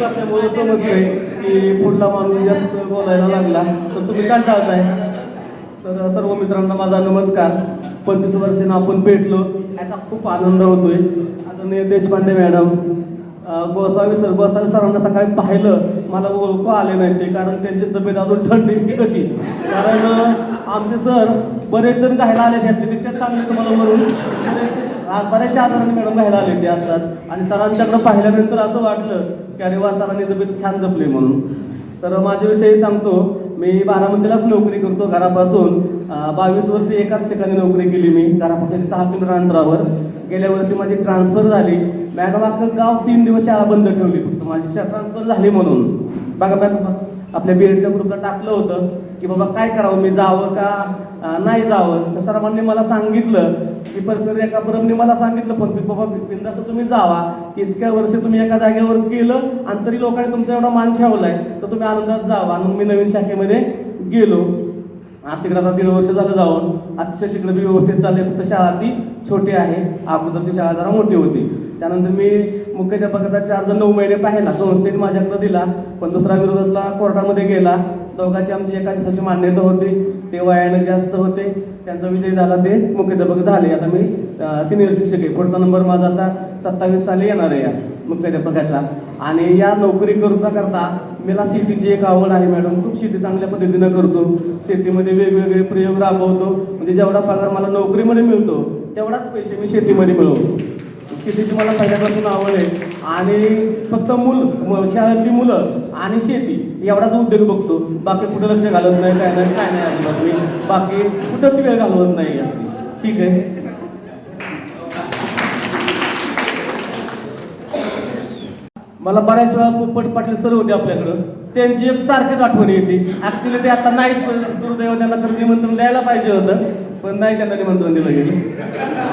तुम्हाला समजतंय की पुढला माणूस जास्त बोलायला लागला तर तुम्ही कंटाळताय तर सर्व मित्रांना माझा नमस्कार. पंचवीस वर्षानं आपण भेटलो. याचा खूप आनंद होतोय. आदरणीय देशपांडे मॅडम गोसावी सर गोसावी सरांना सकाळी पाहिलं. मला ओळखू आले नाही ते कारण त्यांची तब्येत अजून थंडी की कशी. कारण आमचे सर बरेच जण घायला आले त्यातले तितक्यात चांगले तुम्हाला म्हणून. बऱ्याचशा आजाराने मॅडम बाहेर आले ते असतात. आणि सरांच्याकडे पाहिल्यानंतर असं वाटलं की अरे वा सरांनी तब्येत छान जपली म्हणून. तर माझ्याविषयी सांगतो मी बारामतीलाच नोकरी करतो घरापासून. बावीस वर्ष एकाच ठिकाणी नोकरी केली मी घरापासून सहा किलोमीटर अंतरावर. गेल्या वर्षी माझी ट्रान्सफर झाली. मॅडम गाव तीन दिवस शाळा बंद ठेवली. फक्त माझी ट्रान्सफर झाली म्हणून. बघा मॅडम आपल्या बी एडच्या ग्रुपला टाकलं होतं. की बाबा काय करावं मी जावं का? नाही जावं. तर सरांनी मला सांगितलं. की पर्सनली एका परमने मला सांगितलं पण बाबा बिंदास तुम्ही जावा. इतक्या वर्ष तुम्ही एका जागेवर गेलं आणि तरी लोकांनी तुमचा एवढा मान ठेवलाय. तर तुम्ही आनंदात जावा. आणि मग मी नवीन शाखेमध्ये गेलो. आज तिकडे आता दीड वर्ष झालं जाऊन. आजच्या तिकडे बी व्यवस्थित चालले फक्त शाळा ती छोटी आहे. अगोदरची शाळा जरा मोठी होती. त्यानंतर मी मुख्याध्यापकाचा चार्ज नऊ महिने पाहिला. संस्थेने माझ्याकडे दिला पण दुसरा विरोधातला कोर्टामध्ये गेला. दोघांची आमची एका दिवसाची मान्यता होती. ते वयाने जास्त होते. त्यांचा विजय झाला ते मुख्याध्यापक झाले. आता मी सिनियर शिक्षक आहे. पुढचा नंबर माझा आता सत्तावीस साली येणार आहे या मुख्याध्यापकाचा. आणि या नोकरी करूचा करता मला शेतीची एक आवड आहे मॅडम. खूप शेती चांगल्या पद्धतीनं करतो. शेतीमध्ये वेगवेगळे प्रयोग राबवतो. म्हणजे जेवढा पगार मला नोकरीमध्ये मिळतो तेवढाच पैसे मी शेतीमध्ये मिळवतो. शेतीची मला पहिल्यापासून आवड आहे. आणि फक्त मूल शाळेतली मुलं आणि शेती एवढाच उद्योग बघतो. बाकी कुठं लक्ष घालत नाही काय नाही काय नाही अजिबात. मी बाकी कुठंच वेळ घालवत नाही. ठीक आहे. मला बऱ्याच वेळा पोपट पाटील सर होते आपल्याकडं. त्यांची एक सारखीच आठवण येते. ऍक्च्युली ते आता नाही दुर्दैव त्यांना तर निमंत्रण द्यायला पाहिजे होतं पण नाही त्यांना निमंत्रण दिलं गेलं.